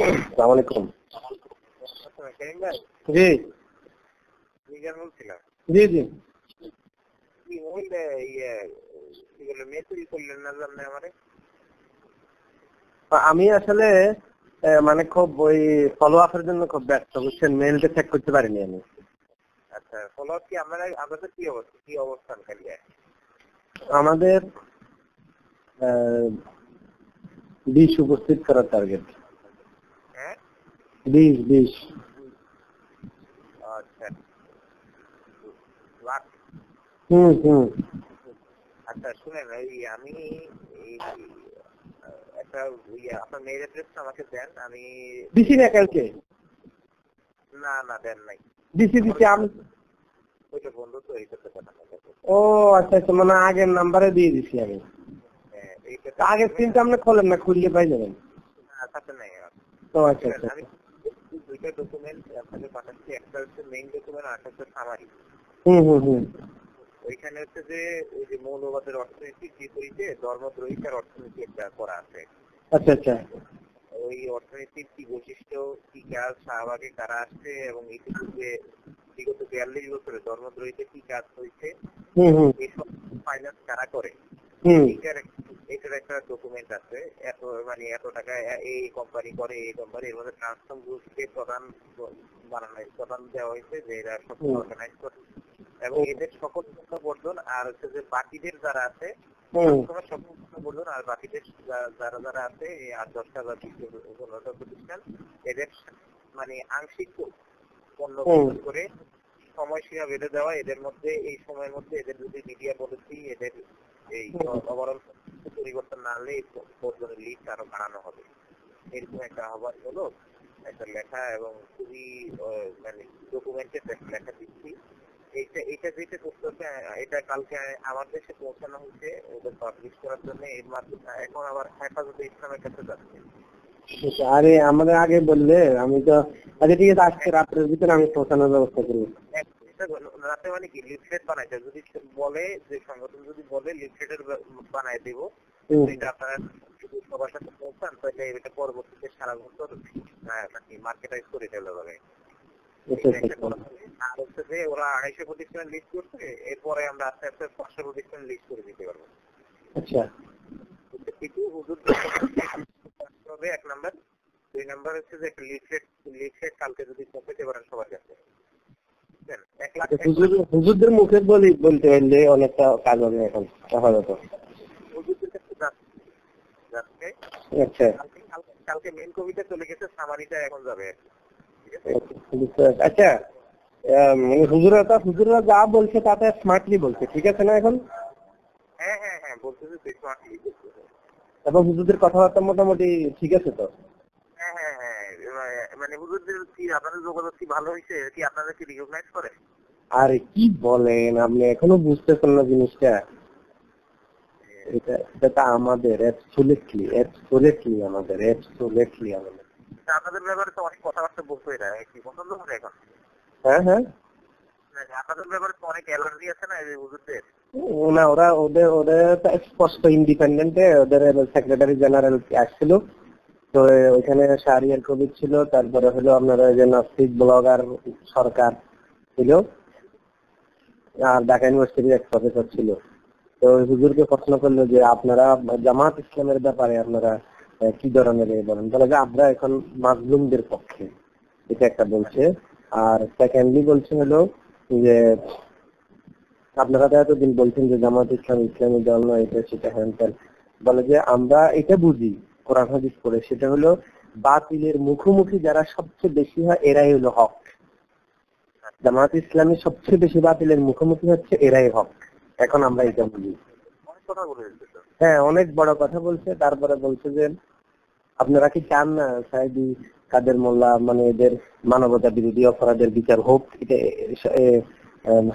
সালাম আলাইকুম। সেলিম জি জি। জি আমি আসলে মানে খুব ওই ফলো আপের জন্য খুব ব্যস্ত বুঝছেন? মেলটা চেক করতে পারিনি আমি। আচ্ছা ফলো কি আপনাদের কি অবস্থা? কি অবস্থান খালি? আমাদের বিশ উপস্থিত করার টার্গেট বিশ বিশ আচ্ছা। হুম হুম আচ্ছা শুনেন এই আমি একটা ইয়ে আপনার মেয়ের অ্যাড্রেসটা আমাকে দেন আমি দিছি না কালকে? না না দেন নাই। দিছি দিছি আমি ওইটা বন্ধ তো এই করতে পারেন ও আচ্ছা আচ্ছা মানে আগের নাম্বারে দিয়ে দিছি আমি হ্যাঁ, এইটা আগের সিমটা আপনি খোলেন না খুললে পাই যাবেন। তাতে নাই। ও আচ্ছা আচ্ছা। আমি দুইটা ডকুমেন্ট আপনাকে পাঠাচ্ছি। একটা হচ্ছে মেইন ডকুমেন্ট আর একটা হচ্ছে সামারি ওইখানে হচ্ছে যে ওই যে মৌলবাদের অর্থনৈতিক বিপরীতে ধর্মদ্রোহিতার অর্থনীতি একটা করা আছে। আচ্ছা আচ্ছা। ওই অর্থনীতির কি বৈশিষ্ট্য কি কাজ শাহবাগে কারা আসছে এবং ইতিপূর্বে বিগত বিয়াল্লিশ বছরে ধর্মদ্রোহিতে কি কাজ হয়েছে? ফাইন্যান্স কারা করে? হুম। এটার এক- এটার একটা ডকুমেন্ট আছে এত মানে এত টাকা এই কোম্পানি করে এই কোম্পানি এর মধ্যে ট্রান্সফর্ম গ্রুপকে প্রধান বানানো প্রধান দেওয়া হয়েছে যে এরা সব অর্গানাইজ করে। এবং এদের সকল বর্ধন আর হচ্ছে যে বাকিদের যারা আছে আর বাকিদের যারা যারা আছে আট দশটা বা প্রতিষ্ঠান এদের মানে আংশিক পণ্য করে সময়সীমা বেঁধে দেওয়া এদের মধ্যে এই সময়ের মধ্যে এদের যদি মিডিয়া পলিসি এদের এই ওভারঅল পরিবর্তন না হলে এই লিস্ট আরও বাড়ানো হবে। এরকম একটা আহ্বান হলো একটা লেখা এবং খুবই মানে ডকুমেন্টেড লেখা দিচ্ছি। এইটা এটা যেটা করতে হচ্ছে এটা কালকে আমার দেশে পৌঁছানো হয়েছে ওদের পাবলিশ করার জন্য। এর মাধ্যমে এখন আবার হেফাজতে ইসলামের কাছে যাচ্ছে। আরে আমাদের আগে বললে আমি তো আচ্ছা ঠিক আছে আজকে রাত্রের ভিতরে আমি পৌঁছানোর ব্যবস্থা করব। হলো- রাতে মানে কি লিফলেট বানাইতে যদি বলে যে সংগঠন যদি বলে লিফলেটের বানাই দিব হুম। আপনারা সবার সাথে পৌঁছান তাহলে এটা পরবর্তীতে সারা বছর মার্কেটাইজ করে ফেলা যাবে আচ্ছা, আচ্ছা, আর হচ্ছে যে ওরা আড়াইশো প্রতিষ্ঠান লিস্ট করছে এরপরে আমরা আস্তে আস্তে পাঁচশো প্রতিষ্ঠান লিস্ট করে দিতে পারব। আচ্ছা। হুজুর হবে এক নাম্বার দুই নাম্বার হচ্ছে যে একটা লিফলেট লিফলেট কালকে যদি পৌঁছাতে পারেন সবার কাছে। হুজুরদের মুখে বলি বলতে পারলে অনেকটা কাজ হবে এখন আচ্ছা। কালকে মেন কবিতা চলে গেছে সামারিটা এখন যাবে। আচ্ছা মানে হুজুরা তো হুজুরা যা বলছে তাতে স্মার্টলি বলছে ঠিক আছে না এখন? হ্যাঁ হ্যাঁ হ্যাঁ বলতেছে smartly বলতেছে। এবং হুজুরদের কথাবার্তা মোটামুটি ঠিক আছে তো? হ্যাঁ হ্যাঁ হ্যাঁ। মানে হুজুরদের কি আপনাদের যোগাযোগ কি ভালো হয়েছে? কি আপনাদের কি রিকগনাইজ করে? আরে কি বলেন আপনি এখনও বুঝতেছেন না জিনিসটা। এটা এটা তো আমাদের অ্যাবসোলিটলি অ্যাবসোলিটলি আমাদের অ্যাবসোলিটলি আমাদের। আপনাদের ব্যাপারে তো অনেক কথাবার্তা বলতো এরা কি পছন্দ করে এখন? হ্যাঁ হ্যাঁ। আপনাদের ব্যাপারে তো অনেক অ্যালার্জি আছে না এই হুজুরদের? না, ওরা ওদের ওদের স্পষ্ট ইন্ডিপেন্ডেন্টে ওদের সেক্রেটারি জেনারেল আসছিল। তো ওইখানে শাহরিয়ার কবির ছিল, তারপরে হলো আপনার যে নাস্তিক ব্লগার সরকার ছিল, আর ঢাকা ইউনিভার্সিটির এক প্রফেসর ছিল। তো হুজুরকে প্রশ্ন করল যে, আপনারা জামাত ইসলামের ব্যাপারে আপনারা কি ধরনের বলেন? বলে যে, আমরা এখন মাজলুমদের পক্ষে, এটা একটা বলছে। আর সেকেন্ডলি বলছে হলো যে আপনারা তো এতদিন বলছেন যে জামাত ইসলাম ইসলামী দল নয় এটা সেটা হ্যান ত্যান। বলে যে আমরা এটা বুঝি কোরআন হাদিস করে সেটা হলো বাতিলের মুখোমুখি যারা সবচেয়ে বেশি হয় এরাই হলো হক। জামাত ইসলামী সবচেয়ে বেশি বাতিলের মুখোমুখি হচ্ছে এরাই হক। এখন আমরা এটা বুঝি। হ্যাঁ অনেক বড় কথা বলছে। তারপরে বলছে যে আপনারা কি চান না সাহেবি কাদের মোল্লা মানে এদের মানবতা বিরোধী অপরাধের বিচার হোক এটা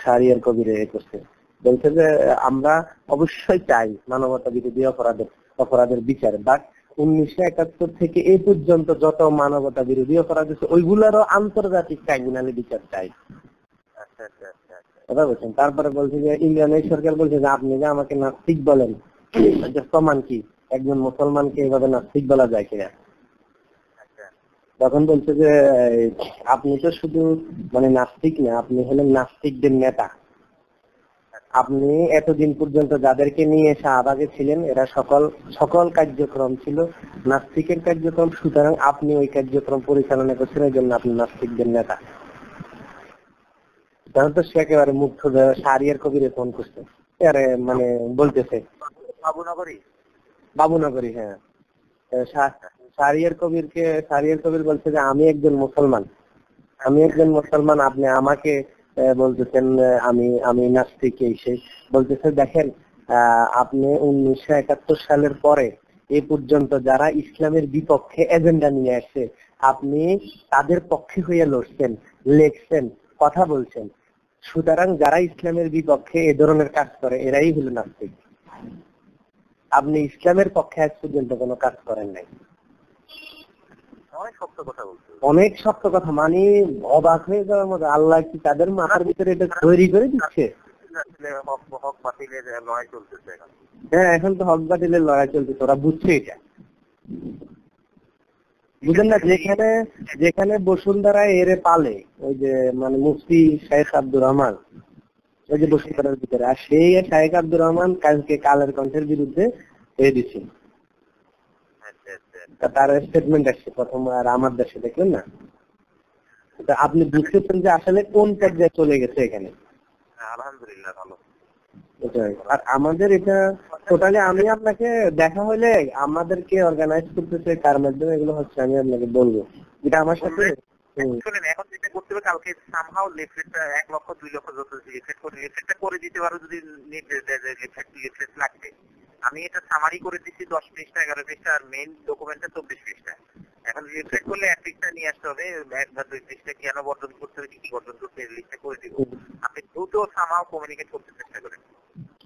সারিয়ার কবিরে এ করছে। বলছে যে, আমরা অবশ্যই চাই মানবতা বিরোধী অপরাধের অপরাধের বিচার বাট উনিশশো একাত্তর থেকে এই পর্যন্ত যত মানবতা বিরোধী অপরাধ হচ্ছে ওইগুলোরও আন্তর্জাতিক ট্রাইব্যুনালে বিচার চাই। কথা বলছেন? তারপরে বলছে যে ইন্ডিয়ানের সরকার বলছে যে, আপনি যে আমাকে নাস্তিক বলেন প্রমাণ কি? একজন মুসলমানকে এইভাবে নাস্তিক বলা যায় কিনা? তখন বলছে যে আপনি তো শুধু মানে নাস্তিক না আপনি হলেন নাস্তিকদের নেতা। আপনি এতদিন পর্যন্ত যাদেরকে নিয়ে শাহবাগে ছিলেন এরা সকল সকল কার্যক্রম ছিল নাস্তিকের কার্যক্রম সুতরাং আপনি ওই কার্যক্রম পরিচালনা করছেন এই জন্য আপনি নাস্তিকদের নেতা। তখন তো সে একেবারে মুখ খুলে সারিয়ার কবিরে ফোন করছে। আরে মানে বলতেছে। বাবুনগরী? বাবুনগরী হ্যাঁ। সারিয়ার কবিরকে সারিয়ার কবির বলছে যে আমি একজন মুসলমান আমি একজন মুসলমান আপনি আমাকে বলতেছেন আমি আমি নাস্তিক এই সেই বলতেছে দেখেন আপনি উনিশশো একাত্তর সালের পরে এ পর্যন্ত যারা ইসলামের বিপক্ষে এজেন্ডা নিয়ে আসছে আপনি তাদের পক্ষে হয়ে লড়ছেন লেখছেন কথা বলছেন সুতরাং যারা ইসলামের বিপক্ষে এ ধরনের কাজ করে এরাই হলো নাস্তিক আপনি ইসলামের পক্ষে আজ পর্যন্ত কোনো কাজ করেন নাই। অনেক শক্ত কথা মানে অবাক হয়ে যাওয়ার মতো। আল্লাহ কি তাদের মাথার ভিতরে এটা তৈরি করে দিচ্ছে? চলতেছে হ্যাঁ এখন তো হক বাতিলের লড়াই চলছে তোরা বুঝছে এটা। বুঝেন না যেখানে যেখানে বসুন্ধরা এরে পালে ওই যে মানে মুফতি শেখ আব্দুর রহমান ওই যে বসুন্ধরার ভিতরে। আর সেই শেখ আব্দুর রহমান কালকে কালের কণ্ঠের বিরুদ্ধে দিচ্ছে আচ্ছা তার স্টেটমেন্ট আসছে প্রথম আর আমার দেশে দেখলেন না? আপনি বুঝতেছেন যে আসলে কোন পর্যায়ে চলে গেছে এখানে? আলহামদুলিল্লাহ ভালো। আর আমাদের এটা টোটালি আমি আপনাকে দেখা হলে আমাদেরকে অর্গানাইজ করতেছে কার মাধ্যমে এগুলো হচ্ছে আমি আপনাকে বলব। এটা আমার সাথে শুনেন এখন যেটা করতে হবে কালকে সামহাও লিফলেটটা এক লক্ষ দুই লক্ষ যত লিফলেট করে লিফলেটটা করে দিতে পারো যদি নির্দেশ দেয় যে লিফলেট লিফলেট লাগবে। আমি এটা সামারি করে দিচ্ছি দশ পৃষ্ঠা এগারো পৃষ্ঠা আর মেইন ডকুমেন্টটা চব্বিশ পৃষ্ঠা। এখন লিফলেট করলে এক পৃষ্ঠা নিয়ে আসতে হবে এক বা দুই পৃষ্ঠা কেন বর্জন করতে হবে কি কি বর্জন করতে হবে লিস্টটা করে দিব। আপনি দ্রুত সামহাও কমিউনিকেট করতে চেষ্টা করেন।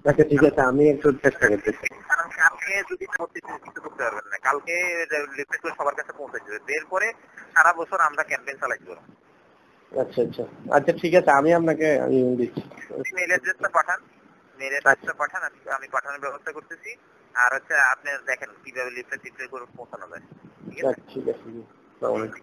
আচ্ছা ঠিক আছে আমি একটু চেষ্টা করতেছি। কারণ কালকে যদি করতে কিছু করতে পারবেন কালকে লিফলেট সবার কাছে পৌঁছে যাবে করে সারা বছর আমরা ক্যাম্পেইন চালাই করব। আচ্ছা আচ্ছা। আচ্ছা ঠিক আছে আমি আপনাকে আমি দিচ্ছি। মেল অ্যাড্রেসটা পাঠান। মেইল অ্যাড্রেসটা পাঠান আমি- পাঠানোর ব্যবস্থা করতেছি। আর হচ্ছে আপনি দেখেন কীভাবে লিফলেট টিফলেট করে পৌঁছানো যায়। ঠিক আছে? আচ্ছা, ঠিক আছে